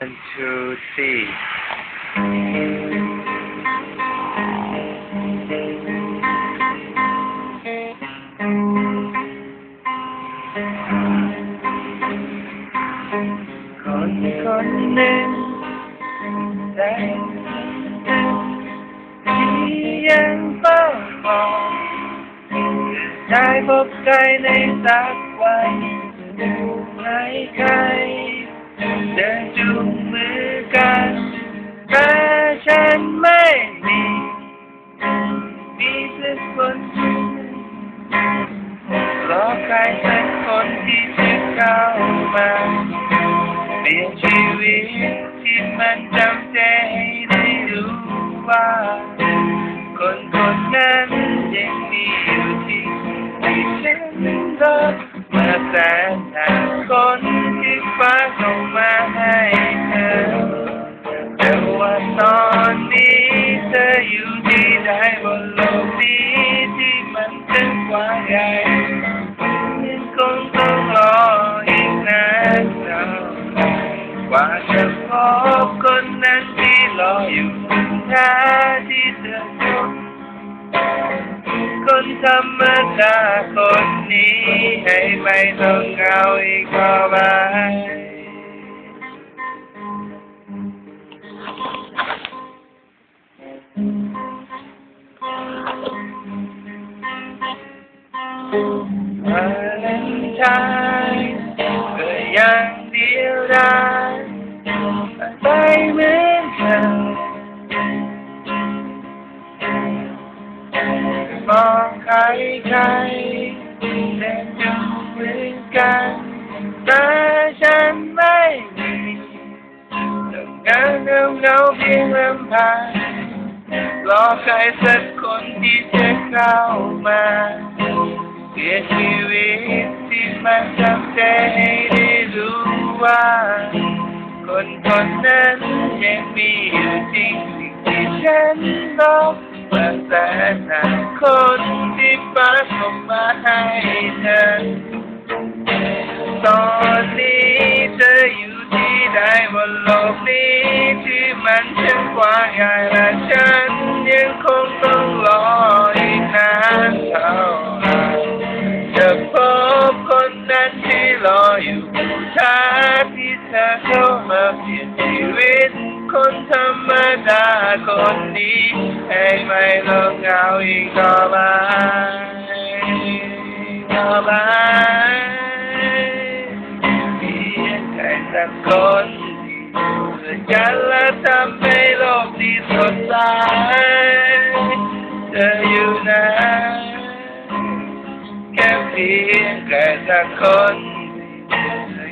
One, two, three. คนคนหนึ่งแต่ที่ยังเฝ้าร เดินจูงมือกันแต่ฉันไม่มีมีสักคนรอใครสักคนที่จะเข้ามาเปลี่ยนชีวิตที่มันจำใจให้ได้รู้ว่า คนคนนั้นยังมีอยู่ที่ที่ฉันรักมาแสนนานคน กว้างใหญ่ยังคงต้องรออีกนานเท่าไหร่กว่าจะพบคนนั้นที่รออยู่แท้ที่เธอพบคนธรรมดาคนนี้ให้ไม่ต้องเหงาอีกต่อไป วาเลนไทน์ก็ยังเดียวดายไปเหมือนเธอมองใครใครเดินอยู่เหมือนกันแต่ฉันไม่มีต้องการเงาเงาเพียงลำพังรอใครสักคนที่จะเข้ามา เปลี่ยนชีวิตที่มันจำใจให้ได้รู้ว่า คนคนนั้นยังมีอยู่จริงสิ่งที่ฉันรอมาแสนนานคนที่ฟ้าส่งมาให้เธอตอนนี้เธออยู่ที่ใดบนโลกนี้ที่มันช่างกว้างใหญ่และฉันยังคงต้องรออีกนานเท่า รออยู่ท้าที่เธอเข้ามาเปลี่ยนชีวิต คนธรรมดาคนนี้ให้ไม่ต้องเหงาอีกต่อไปต่อไปเพียงแค่สักคนที่เพื่อกันและทำให้โลกนี้สดใสเธออยู่ไหนแค่เพีย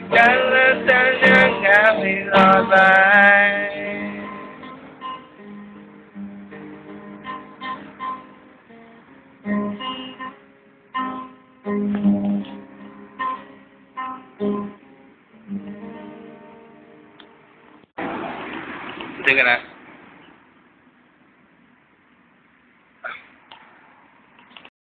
งแค่สักคนที่กันแ